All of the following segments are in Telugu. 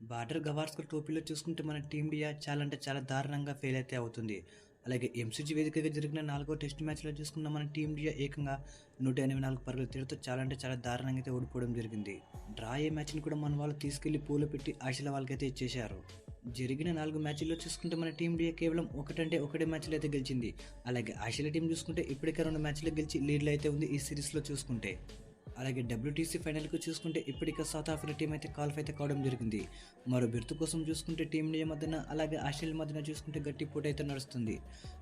బార్డర్ గవాస్కర్ టోపీలో చూసుకుంటే మన టీమిండియా చాలా అంటే చాలా దారుణంగా ఫెయిల్ అయితే అవుతుంది. అలాగే ఎంసీజీ వేదికగా జరిగిన నాలుగో టెస్ట్ మ్యాచ్లో చూసుకున్న మన టీమిండియా ఏకంగా నూట ఎనభై నాలుగు పరుగుల తీరుతో చాలా అంటే చాలా దారుణంగా అయితే ఓడిపోవడం జరిగింది. డ్రా అయ్యే మ్యాచ్ని కూడా మన వాళ్ళు తీసుకెళ్ళి పూలు పెట్టి ఆశల వాళ్ళకైతే ఇచ్చేశారు. జరిగిన నాలుగు మ్యాచ్ల్లో చూసుకుంటే మన టీమిండియా కేవలం ఒకటంటే ఒకటే మ్యాచ్లో అయితే గెలిచింది. అలాగే ఆస్ట్రేలియా టీం చూసుకుంటే ఇప్పటికే రెండు మ్యాచ్లు గెలిచి లీడ్లో అయితే ఉంది ఈ సిరీస్లో చూసుకుంటే. అలాగే డబ్ల్యూటీసీ ఫైనల్కి చూసుకుంటే ఇప్పటికే సౌత్ ఆఫ్రికా టీం అయితే క్వాలిఫై అయితే కావడం జరిగింది. మరో బెర్త్ కోసం చూసుకుంటే టీమిండియా మధ్యన అలాగే ఆస్ట్రేలియా మధ్యన చూసుకుంటే గట్టి పోటీ అయితే నడుస్తుంది.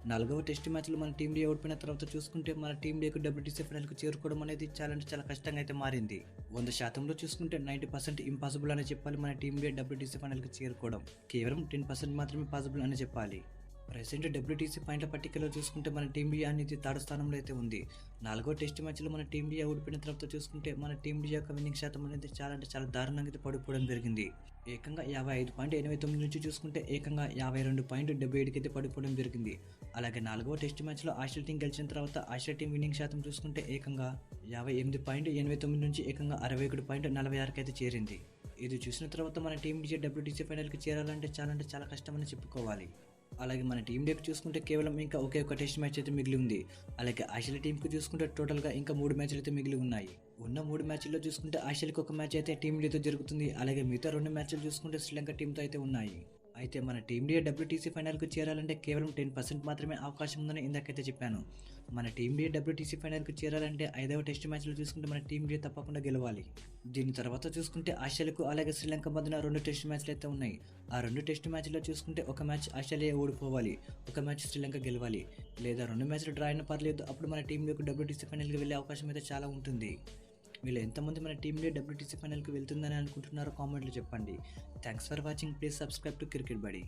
నాలుగవ టెస్ట్ మ్యాచ్లో మన టీమిండియా ఓడిపోయిన తర్వాత చూసుకుంటే మన టీమిండియాకు డబ్ల్యూటీసీ ఫైనల్కి చేరుకోవడం అనేది చాలా అంటే చాలా కష్టంగా అయితే మారింది. వంద శాతంలో చూసుకుంటే నైంటీ పర్సెంట్ ఇంపాసిబుల్ అని చెప్పాలి మన టీమిండియా డబ్ల్యూటీసీ ఫైనల్కి చేరుకోవడం. కేవలం టెన్ పర్సెంట్ మాత్రమే పాసిబుల్ అని చెప్పాలి. ప్రెసెంట్ డబ్ల్యూటీసీ పాయింట్ల పట్టికలో చూసుకుంటే మన టీమిండియా అనేది థర్డ్ స్థానంలో అయితే ఉంది. నాలుగో టెస్ట్ మ్యాచ్లో మన టీమిండియా ఓడిపోయిన తర్వాత చూసుకుంటే మన టీమిండియా యొక్క విన్నింగ్ శాతం అనేది చాలా అంటే చాలా దారుణంగా అయితే పడిపోవడం జరిగింది. ఏకంగా యాభై ఐదు పాయింట్ ఎనభై తొమ్మిది నుంచి చూసుకుంటే ఏకంగా యాభై రెండు పాయింట్ డెబ్బై ఏడుకి అయితే పడిపోవడం జరిగింది. అలాగే నాలుగో టెస్ట్ మ్యాచ్లో ఆస్ట్రేలియా టీం గెలిచిన తర్వాత ఆస్ట్రేలియా టీం విన్నింగ్ శాతం చూసుకుంటే ఏకంగా యాభై ఎనిమిది పాయింట్ ఎనభై తొమ్మిది నుంచి ఏకంగా అరవై ఒకటి పాయింట్ నలభై ఆరుకి అయితే చేరింది. ఇది చూసిన తర్వాత మన టీమిండియా డబ్ల్యూటీసీ ఫైనల్కి చేరాలంటే చాలా అంటే చాలా కష్టమని చెప్పుకోవాలి. అలాగే మన టీం డేకి చూసుకుంటే కేవలం ఇంకా ఒకే ఒక టెస్ట్ మ్యాచ్ అయితే మిగిలి ఉంది. అలాగే ఆస్ట్రేలియా టీంకి చూసుకుంటే టోటల్గా ఇంకా మూడు మ్యాచ్లు అయితే మిగిలి ఉన్నాయి. ఉన్న మూడు మ్యాచ్ల్లో చూసుకుంటే ఆస్ట్రేలియాకి ఒక మ్యాచ్ అయితే టీమిండియాతో జరుగుతుంది. అలాగే మిగతా రెండు మ్యాచ్లు చూసుకుంటే శ్రీలంక టీంతో అయితే ఉన్నాయి. అయితే మన టీమిండియా డబ్ల్యూటీసీ ఫైనల్కు చేరాలంటే కేవలం టెన్ పర్సెంట్ మాత్రమే అవకాశం ఉందని ఇందాకైతే చెప్పాను. మన టీమిండియా డబ్ల్యూటీసీ ఫైనల్కు చేరాలంటే ఐదవ టెస్ట్ మ్యాచ్లో చూసుకుంటే మన టీమిండియా తప్పకుండా గెలవాలి. దీని తర్వాత చూసుకుంటే ఆస్ట్రేలియాకు అలాగే శ్రీలంక మధ్యన రెండు టెస్ట్ మ్యాచ్లు అయితే ఉన్నాయి. ఆ రెండు టెస్ట్ మ్యాచ్లో చూసుకుంటే ఒక మ్యాచ్ ఆస్ట్రేలియా ఓడిపోవాలి ఒక మ్యాచ్ శ్రీలంక గెలవాలి. లేదా రెండు మ్యాచ్లు డ్రా అయినా పర్లేదు అప్పుడు మన టీంలోకి డబ్ల్యూటీసీ ఫైనల్కి వెళ్ళే అవకాశం అయితే చాలా ఉంటుంది. వీళ్ళు ఎంతమంది మన టీంలో డబ్ల్యూటీసీ ఫైనల్కి వెళ్తుందని అనుకుంటున్నారో కామెంట్లో చెప్పండి. Thanks for watching please subscribe to cricket buddy